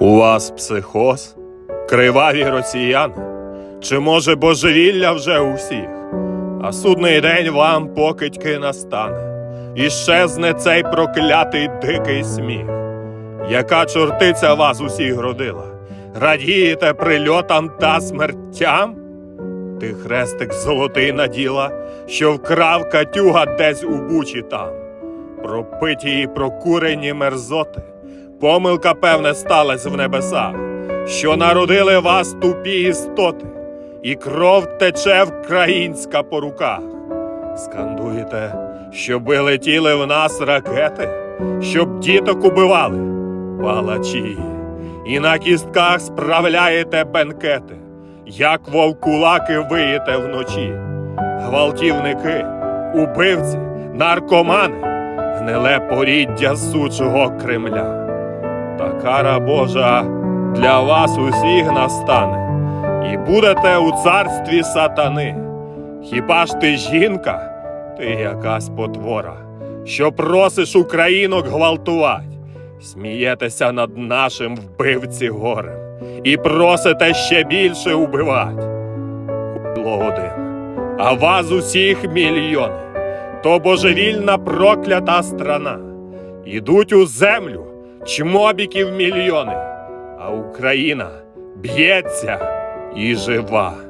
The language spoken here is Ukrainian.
У вас психоз? Криваві росіяни? Чи може божевілля вже у всіх? А судний день вам покидьки настане, і щезне цей проклятий дикий сміх. Яка чортиця вас усіх родила? Радієте прильотам та смертям? Ти хрестик золотий наділа, що вкрав катюга десь у бучі там. Пропиті і прокурені мерзоти, помилка, певне, сталась в небесах, що народили вас тупі істоти, і кров тече вкраїнська по руках. Скандуєте, щоби летіли в нас ракети, щоб діток убивали, палачі, і на кістках справляєте бенкети, як вовкулаки виєте вночі, гвалтівники, убивці, наркомани, гниле поріддя сучого Кремля. Кара Божа для вас усіх настане, і будете у царстві сатани. Хіба ж ти жінка, ти якась потвора, що просиш українок гвалтувати, смієтеся над нашим вбивці горем і просите ще більше убивать. Хуйло один, а вас усіх мільйони, то божевільна проклята страна. Ідуть у землю чмобіків мільйони, а Україна б'ється і жива.